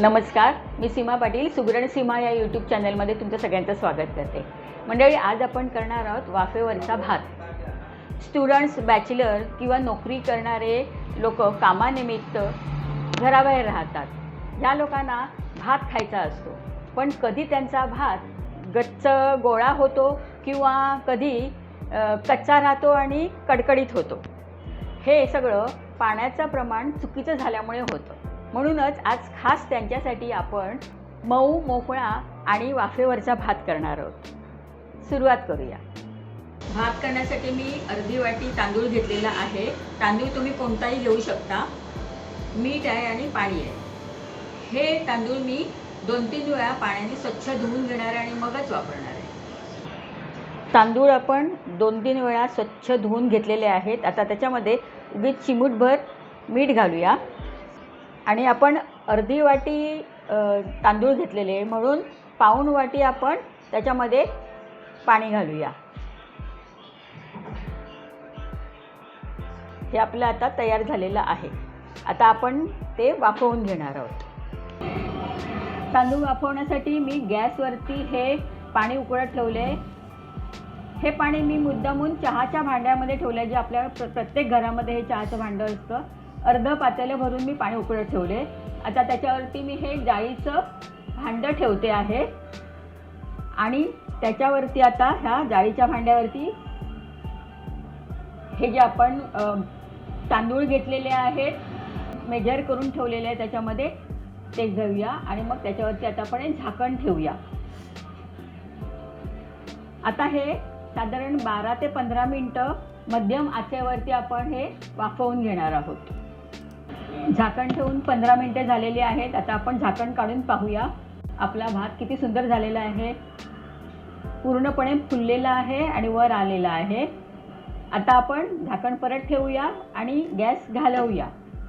नमस्कार मी सीमा पाटील सुगरण सीमा या यूट्यूब चॅनलमध्ये तुमचं सगळ्यांचं स्वागत करते. मंडळी आज आपण करणार आहोत वाफेवरचा भात. स्टुडंट्स बॅचलर किंवा नोकरी करणारे लोक कामानिमित्त घराबाहेर राहतात. या लोकांना भात खायचा असतो. पण कधी त्यांचा भात गच्च गोळा होतो किंवा कधी कच्चा राहतो आणि कडकडीत होतो. हे सगळं पाण्याचं प्रमाण चुकीचं झाल्यामुळे होतं. म्हणूनच आज खास त्यांच्यासाठी आपण मऊ मोकळा आणि वाफेवरचा भात करणार आहोत. सुरुवात करूया. भात करण्यासाठी मी अर्धी वाटी तांदूळ घेतलेला आहे. तांदूळ तुम्ही कोणताही घेऊ शकता. मीठ आहे आणि पाणी आहे. हे तांदूळ मी दोन तीन वेळा पाण्याने स्वच्छ धुवून घेणार आहे आणि मगच वापरणार आहे. तांदूळ आपण दोन तीन वेळा स्वच्छ धुवून घेतलेले आहेत. आता त्याच्यामध्ये उगीच चिमूटभर मीठ घालूया. आणि आपण अर्धी वाटी तांदूळ घेतलेले आहे. म्हणून पाऊण वाटी आपण त्याच्यामध्ये पाणी घालूया. हे आपलं आता तयार झालेलं आहे. आता आपण ते वाफवून घेणार आहोत. तांदूळ वाफवण्यासाठी मी गॅसवरती हे पाणी उकळत ठेवले हे पाणी मी मुद्दामून चहाच्या भांड्यामध्ये ठेवलं आहे जे आपल्या प्रत्येक घरामध्ये हे चहाचं भांडं असतं. अर्ध पातेलं भरून मी पाणी उकळत ठेवले. आता त्याच्यावरती मी हे जाळीचं भांडं ठेवते आहे. आणि त्याच्यावरती आता ह्या जाळीच्या भांड्यावरती हे जे आपण तांदूळ घेतलेले आहेत मेजर करून ठेवलेले आहे त्याच्यामध्ये ते घेऊया. आणि मग त्याच्यावरती आता आपण हे झाकण ठेवूया. आता हे साधारण बारा ते पंधरा मिनटं मध्यम आचेवरती आपण हे वाफवून घेणार आहोत. झाकण ठेवून पंधरा मिनटे झालेली आहेत. आता आपण झाकण काढून पाहूया. आपला भात किती सुंदर झालेला आहे. पूर्णपणे फुललेला आहे आणि वर आलेला आहे. आता आपण झाकण परत ठेवूया आणि गॅस घालवूया.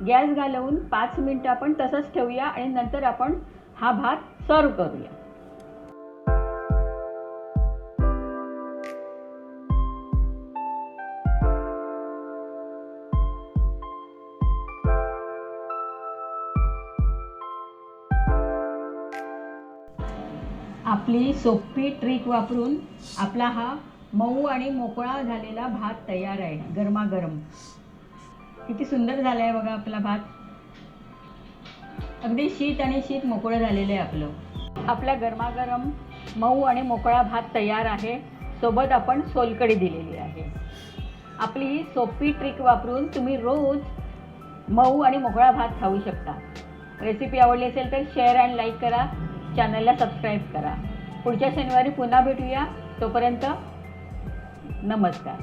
गॅस घालवून पाच मिनटं आपण तसंच ठेवूया आणि नंतर आपण हा भात सर्व करूया. आपली सोपी ट्रिक वापरून आपला हा मऊ आणि मोकळा झालेला भात तयार आहे गरमागरम. किती सुंदर झाला आहे बघा आपला भात. अगदी शीत आणि शीत मोकळं झालेलं आहे आपलं. आपला गरमागरम मऊ आणि मोकळा भात तयार आहे. सोबत आपण सोलकडी दिलेली आहे. आपली ही सोपी ट्रिक वापरून तुम्ही रोज मऊ आणि मोकळा भात खाऊ शकता. रेसिपी आवडली असेल तर शेअर अँड लाईक करा. चॅनलला सबस्क्राईब करा. पुढच्या शनिवारी पुन्हा भेटूया. तोपर्यंत नमस्कार.